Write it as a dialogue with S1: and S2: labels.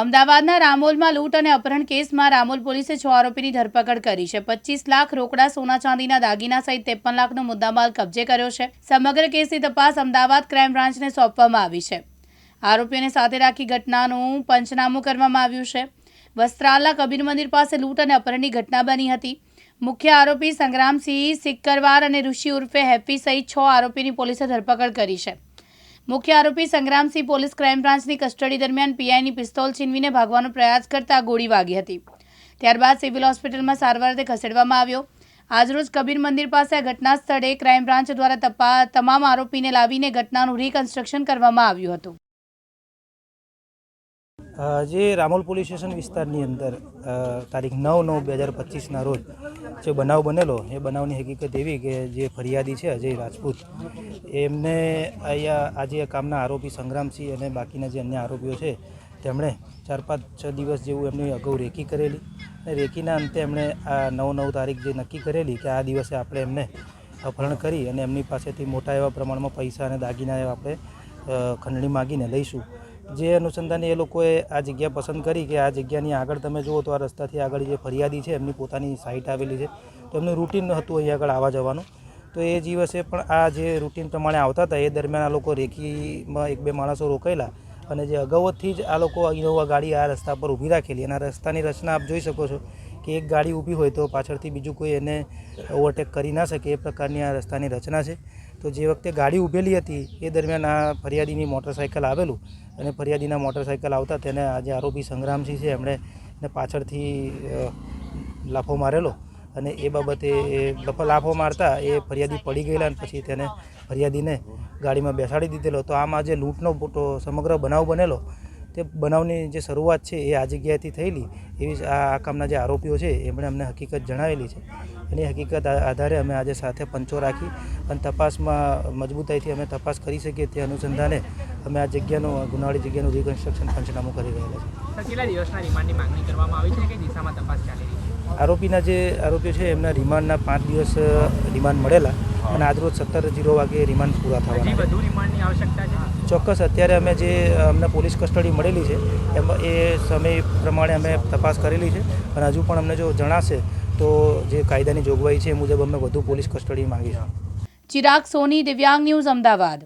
S1: અમદાવાદના રામોલમાં લૂંટ અને અપહરણ કેસમાં રામોલ પોલીસે છ આરોપીની ધરપકડ કરી છે. પચીસ લાખ રોકડા, સોના ચાંદીના દાગીના સહિત ત્રેપન લાખનો મુદ્દામાલ કબજે કર્યો છે. સમગ્ર કેસની તપાસ અમદાવાદ ક્રાઇમ બ્રાન્ચને સોંપવામાં આવી છે. આરોપીઓને સાથે રાખી ઘટનાનું પંચનામું કરવામાં આવ્યું છે. વસ્ત્રાલના કબીર મંદિર પાસે લૂંટ અને અપહરણની ઘટના બની હતી. મુખ્ય આરોપી સંગ્રામસિંહ સિક્કરવાર અને ઋષિ ઉર્ફે હેપી સહિત છ આરોપીની પોલીસે ધરપકડ કરી છે. મુખ્ય આરોપી સંગ્રામસિંહ પોલીસ ક્રાઇમ બ્રાન્ચની કસ્ટડી દરમિયાન પીઆઈની પિસ્તોલ છીનવીને ભાગવાનો પ્રયાસ કરતા ગોળી વાગી હતી. ત્યારબાદ સિવિલ હોસ્પિટલમાં સારવાર અર્થે ખસેડવામાં આવ્યો. આજરોજ કબીર મંદિર પાસે ઘટના સ્થળે ક્રાઇમ બ્રાન્ચ દ્વારા તપા, તમામ આરોપીને લાવીને ઘટનાનું રિકન્સ્ટ્રક્શન કરવામાં આવ્યું હતું.
S2: જે રામોલ પોલીસ સ્ટેશન વિસ્તારની અંદર તારીખ નવ નવ બે હજાર પચીસના રોજ જે બનાવ બનેલો, એ બનાવની હકીકત એવી કે જે ફરિયાદી છે અજય રાજપૂત, એમને અહીંયા આજે કામના આરોપી સંગ્રામસિંહ અને બાકીના જે અન્ય આરોપીઓ છે, તેમણે ચાર પાંચ છ દિવસ જેવું એમની અગાઉ રેકી કરેલી અને રેકીના અંતે એમણે આ નવ નવ તારીખ જે નક્કી કરેલી કે આ દિવસે આપણે એમને અપહરણ કરી અને એમની પાસેથી મોટા એવા પ્રમાણમાં પૈસા અને દાગીના એવા આપણે ખંડણી માગીને લઈશું. જે અનુસંધાને એ લોકોએ આ જગ્યા પસંદ કરી કે આ જગ્યાની આગળ તમે જુઓ તો આ રસ્તાથી આગળ જે ફરિયાદી છે, એમની પોતાની સાઇટ આવેલી છે. તો એમનું રૂટીન હતું અહીં આગળ આવવા જવાનું. તો એ દિવસે પણ આ જે રૂટીન પ્રમાણે આવતા હતા, એ દરમિયાન આ લોકો રેકીમાં એક બે માણસો રોકાયેલા અને જે અગાઉથી જ આ લોકો ઇનોવા ગાડી આ રસ્તા પર ઊભી રાખેલી. અને આ રસ્તાની રચના આપ જોઈ શકો છો કે એક ગાડી ઊભી હોય તો પાછળથી બીજું કોઈ એને ઓવરટેક કરી ના શકે એ પ્રકારની આ રસ્તાની રચના છે. તો જે વખતે ગાડી ઊભેલી હતી એ દરમિયાન આ ફરિયાદીની મોટરસાઇકલ આવેલું અને ફરિયાદીના મોટરસાઇકલ આવતા તેને આજે આરોપી સંગ્રામસિંહ છે. એમણે પાછળથી લાફો મારેલો અને એ બાબતે લાફો મારતા એ ફરિયાદી પડી ગયેલા અને પછી તેને ફરિયાદીને ગાડીમાં બેસાડી દીધેલો. તો આમાં જે લૂંટનો મોટો સમગ્ર બનાવ બનેલો તે બનાવની જે શરૂઆત છે એ આ જગ્યાએથી થયેલી. એવી આ આ કામના જે આરોપીઓ છે એમણે અમને હકીકત જણાવેલી છે. અને હકીકત આધારે અમે આજે સાથે પંચો રાખી અને તપાસમાં મજબૂતાઈથી અમે તપાસ કરી શકીએ તે અનુસંધાને અમે આ જગ્યાનું ગુનાવાળી જગ્યાનું રિકન્સ્ટ્રક્શન પંચનામું કરી રહેલા છે
S3: દિવસના રિમાન્ડની માંગણી કરવામાં આવી છે કે દિશામાં તપાસ ચાલી રહી છે?
S2: આરોપીના જે આરોપીઓ છે એમના રિમાન્ડના પાંચ દિવસ રિમાન્ડ મળેલા. અને આજરોજ સત્તર જીરો વાગે રિમાન્ડ પૂરા થવાના છે.
S3: વધુ રિમાન્ડની આવશ્યકતા છે?
S2: ચોક્કસ અત્યારે અમે જે અમને પોલીસ કસ્ટડી મળેલી છે એમાં એ સમય પ્રમાણે અમે તપાસ કરેલી છે. અને હજુ પણ અમને જો જણાશે તો જે કાયદાની જોગવાઈ છે એ મુજબ અમે વધુ પોલીસ કસ્ટડી માંગીશું.
S1: ચિરાગ સોની દિવ્યાંગ ન્યૂઝ અમદાવાદ.